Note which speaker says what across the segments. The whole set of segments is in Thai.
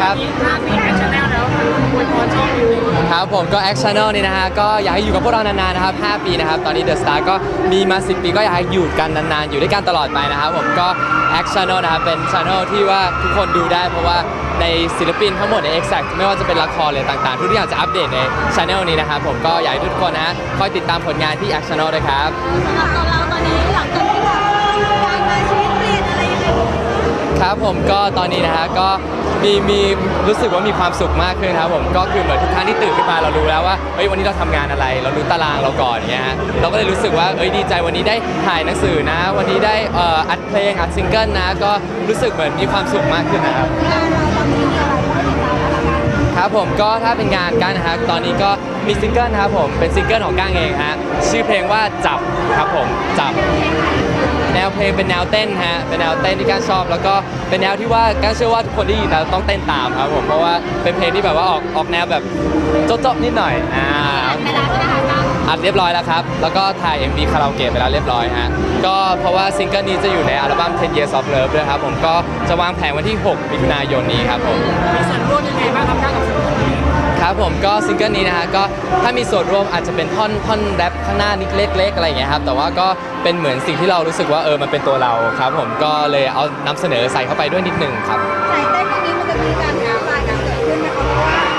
Speaker 1: ครับ
Speaker 2: ห้าปีแอคชั่นแนลแล้วอวยพรช่องนิดนึง
Speaker 1: ครับผมก็ Act Channel นี่นะฮะก็อยากให้อยู่กับพวกเรานานๆนะครับ 5 ปีนะครับ ตอนนี้ The Star ก็มีมา 10 ปีก็อยากให้อยู่กันนานๆ อยู่ด้วยกันตลอดไปนะครับผมก็ Act Channel นะครับเป็น Channel ที่ว่าทุกคนดูได้ เพราะว่าในศิลปินทั้งหมดใน Exact ไม่ว่าจะเป็นละครเลยต่างๆ ทุกอย่างจะอัปเดตใน Channel นี้นะครับผมก็อยากให้ทุกคนนะฮะคอยติดตามผลงานที่ Act Channel ด้วยครับ
Speaker 3: สำหรับตัวเราตอนนี้หลังจาก
Speaker 1: ครับผมก็ตอนนี้นะฮะก็มีมีรู้สึกว่ามีความสุขมากขึ้นครับผมก็คือเหมือนทุกครั้งที่ตื่นขึ้นมาเรารู้แล้วว่าเฮ้ยวันนี้เราทำงานอะไร เรารู้ตารางเราก่อนเงี้ยฮะเราก็เลยรู้สึกว่าเอ้ยดีใจวันนี้ได้ถ่ายหนังสือนะ วันนี้ได้เอ่ออัดเพลงอัดซิงเกิลนะ ก็รู้สึกเหมือนมีความสุขมากขึ้นนะครับ ครับผมก็ถ้าเป็นงานกันนะฮะตอนนี้ก็มีซิงเกิลนะครับผมเป็นซิงเกิลของก้างเองฮะชื่อเพลงว่าจับครับผมจับ แนวเพลงเป็นแนวเต้นฮะเป็นแนวเต้นที่ก้าชอบ แล้วก็เป็นแนวที่ว่าก้าเชื่อว่าทุกคนได้ยินแล้วต้องเต้นตามครับผมเพราะว่าเป็นเพลงที่แบบว่าออกออกแนวแบบโจ๊ะๆนิดหน่อยอ่าอัดเรียบร้อยแล้วครับแล้วก็ถ่าย MV คาราโอเกะไปแล้วเรียบร้อยฮะก็เพราะว่าซิงเกิลนี้จะอยู่ในอัลบั้ม10 Years of Love ด้วยครับผมก็จะวางแผนวันที่ 6 มิถุนายนนี้ครับผม
Speaker 2: มีส่วนร่วมยังไงบ้างครับก้าวกับศิลปินนี้
Speaker 1: ครับผมก็ซิงเกิลนี้นะฮะก็ถ้ามีส่วนร่วมอาจจะเป็นท่อนท่อนแรปข้างหน้านิดเล็กๆอะไรอย่างเงี้ยครับแต่ว่าก็เป็นเหมือนสิ่งที่เรารู้สึกว่าเออมันเป็นตัวเราครับ ผมก็เลยเอานำเสนอใส่เข้าไปด้วยนิดนึงครับ
Speaker 3: สายเต้นตรงนี้มันจะมีการท้าทายกันเกิดขึ้นไหมคะเพราะว่า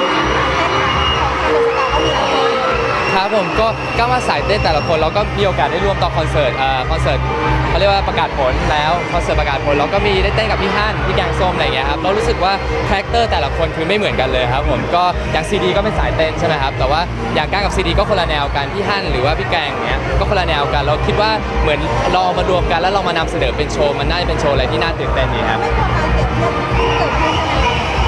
Speaker 3: ครั
Speaker 1: บผมก็ก้าวมาสายเต้นแต่ละคนเราก็มีโอกาสได้ร่วมต่อคอนเสิร์ตเอ่อคอนเสิร์ตเขาเรียกว่าประกาศผลแล้วคอนเสิร์ตประกาศผลเราก็มีได้เต้นกับพี่ฮั่นพี่แกงส้มอะไรอย่างเงี้ยครับเรารู้สึกว่าคาแรคเตอร์แต่ละคนคือไม่เหมือนกันเลยครับผมก็อย่างซีดีก็เป็นสายเต้นใช่ไหมครับแต่ว่าอย่างก้าวกับซีดีก็คนละแนวกันพี่ฮั่นหรือว่าพี่แกงอย่างเงี้ยก็คนละแนวกันเราคิดว่าเหมือนเราเอามารวมกันแล้วเรามานำเสนอเป็นโชว์มันน่าจะเป็นโชว์อะไรที่น่าตื่นเต้นดีครับ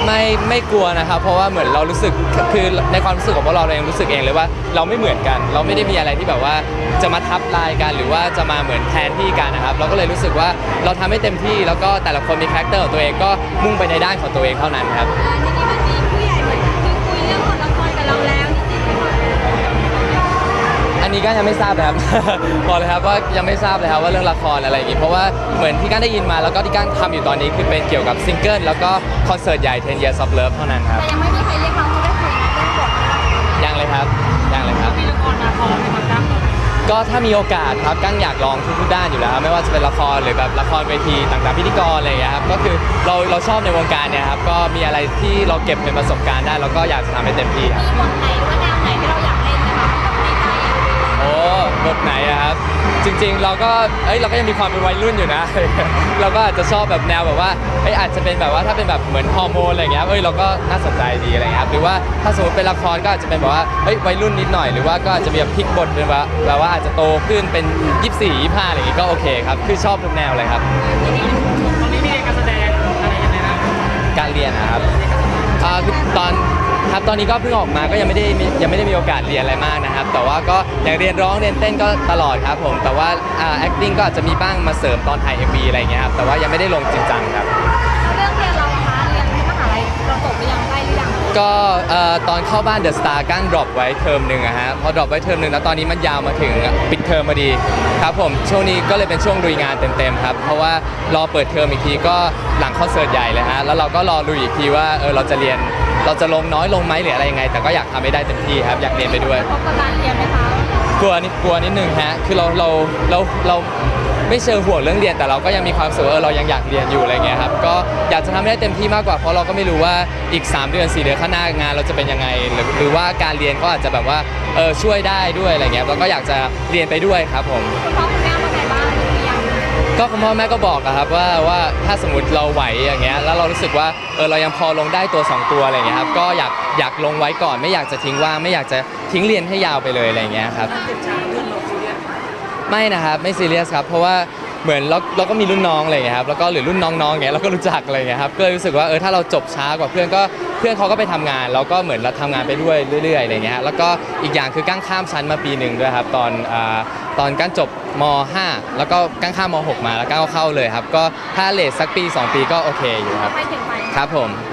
Speaker 3: ไม่ไม่
Speaker 1: กลัวนะครับ เพราะว่าเหมือนเรารู้สึกคือในความรู้สึกของพวกเราเรายังรู้สึกเองเลยว่าเราไม่เหมือนกัน เราไม่ได้มีอะไรที่แบบว่าจะมาทับลายกันหรือว่าจะมาเหมือนแทนที่กันนะครับ เราก็เลยรู้สึกว่าเราทำให้เต็มที่แล้วก็แต่ละคนมีคาแรคเตอร์ของตัวเองก็มุ่งไปในด้านของตัวเองเท่านั้นครับ นี้ก็ยังไม่ทราบเลยครับ บอกเลยครับว่ายังไม่ทราบเลยครับว่าเรื่องละครอะไรอย่างงี้เพราะว่าเหมือนที่ก้านได้ยินมาแล้วก็ที่ก้านทำอยู่ตอนนี้คือเป็นเกี่ยวกับซิงเกิลแล้วก็คอนเสิร์ตใหญ่10 Years of Love เท่านั้นครับ
Speaker 3: แต่ยังไม่มีใครเรียกเราให้ได้คุยเรื่องบท
Speaker 1: ยังเลยครับยังเลยครับ
Speaker 2: มีละครมาพร้อมไหมครับก็
Speaker 1: ถ้ามีโอกาสครับกั้งอยากลองทุกๆด้านอยู่แล้วครับไม่ว่าจะเป็นละครหรือแบบละครเวทีต่างๆพิธีกรอะไรอย่างเงี้ยครับก็คือเราเราชอบในวงการเนี่ยครับก็มีอะไรที่เราเก็บเป็นประสบการณ์ได้เราก็อยากจะทำให้เต็มที่ครับ
Speaker 3: มีบทไหนหรือว่าแนวไหนที่เราอยากเล่นไหมคะแบบใน
Speaker 1: บทไหนอะครับจริง ๆ เราก็เอ้ยเราก็ยังมีความเป็นวัยรุ่นอยู่นะ เราก็อาจจะชอบแบบแนวแบบว่าเอ้ยอาจจะเป็นแบบว่าถ้าเป็นแบบเหมือนฮอร์โมนอะไรอย่างเงี้ยเอ้ยเราก็น่าสนใจดีอะไรเงี้ยครับหรือว่าถ้าสมมติเป็นละครก็อาจจะเป็นแบบว่าเอ้ยวัยรุ่นนิดหน่อยหรือว่าก็อาจจะมีแบบพลิกบทเป็นแบบแบบว่าอาจจะโตขึ้นเป็น 24 25อะไรอย่างงี้ก็โอเคครับคือชอบทุกแนวเลยครับ
Speaker 2: ตอนนี้มีเรียนการแสดงอะไรยังไงนะ
Speaker 1: การเรียนนะครับอ่าคือตอน ครับตอนนี้ก็เพิ่งออกมาก็ยังไม่ได้มียังไม่ได้มีโอกาสเรียนอะไรมากนะครับ แต่ว่าก็อย่างเรียนร้องเรียนเต้นก็ตลอดครับผม แต่ว่าอ่า acting ก็อาจจะมีบ้างมาเสริมตอนถ่าย MV อะไรอย่างเงี้ยครับแต่ว่ายังไม่ได้ลงจริงจังครับ
Speaker 3: เรื่องเรียนเราคะเรียนที่มหาลัยเราจบหรือยังได้หรือยัง
Speaker 1: ก็เอ่อตอนเข้าบ้านเดอะสตาร์กั้งดรอปไว้เทอมหนึ่งอะฮะพอดรอปไว้เทอมหนึ่งแล้วตอนนี้มันยาวมาถึงปิดเทอมพอดีครับผมช่วงนี้ก็เลยเป็นช่วงลุยงานเต็มๆครับ เพราะว่ารอเปิดเทอมอีกทีก็หลังคอนเสิร์ตใหญ่เลยฮะแล้วเราก็รอลุยอีกทีว่าเออเราจะเรียน เราจะลงน้อยลงไหมหรืออะไรยังไง แต่ก็อยากทำให้ได้เต็มที่ครับ อยากเรียนไปด้วย
Speaker 3: พบกับการเรียนไหมคะ
Speaker 1: กลัวนิดกลัวนิดนึงฮะ คือเราเราเราเราไม่เชิงห่วงเรื่องเรียนแต่เราก็ยังมีความสุขว่าเออเรายังอยากเรียนอยู่อะไรเงี้ยครับ ก็อยากจะทำให้ได้เต็มที่มากกว่าเพราะเราก็ไม่รู้ว่าอีก 3 เดือน 4 เดือนข้างหน้างานเราจะเป็นยังไง หรือหรือว่าการเรียนก็อาจจะแบบว่าเออช่วยได้ด้วยอะไรเงี้ยเราก็อยากจะเรียนไปด้วยครับผม
Speaker 3: คุณพ่อคุณ
Speaker 1: ก็คุณพ่อแม่ก็บอกอะครับว่าว่าถ้าสมมติเราไหวอย่างเงี้ยแล้วเรารู้สึกว่าเออเรายังพอลงได้ตัว 2 ตัวอะไรเงี้ยครับก็อยากอยากลงไว้ก่อนไม่อยากจะทิ้งว่างไม่อยากจะทิ้งเรียนให้ยาวไปเลยอะไรเงี้ยครับ
Speaker 2: ติดช้าเรื่องเราซีเรียส
Speaker 1: ไม่นะครับไม่ซีเรียสครับเพราะว่าเหมือนเราเราก็มีรุ่นน้องอะไรอย่างเงี้ยครับแล้วก็หรือรุ่นน้องๆอย่างเงี้ยเราก็รู้จักอะไรอย่างเงี้ยครับก็เลยรู้สึกว่าเออถ้าเราจบช้ากว่าเพื่อนก็เพื่อนเขาก็ไปทำงานเราก็เหมือนเราทำงานไปด้วยเรื่อยๆอะไรอย่างเงี้ยฮะแล้วก็อีกอย่างคือกั้งข้ามชั้นมาปีหนึ่งด้วยครับตอนอ่าตอนกั้งจบม .5 แล้วก็กั้งข้ามม .6 มาแล้วกั้งก็เข้าเลยครับก็ถ้าเลทสักปี 2 ปีก็โอเคอยู่ครับ
Speaker 3: ไปถึงไหม
Speaker 1: ครับผม
Speaker 3: อ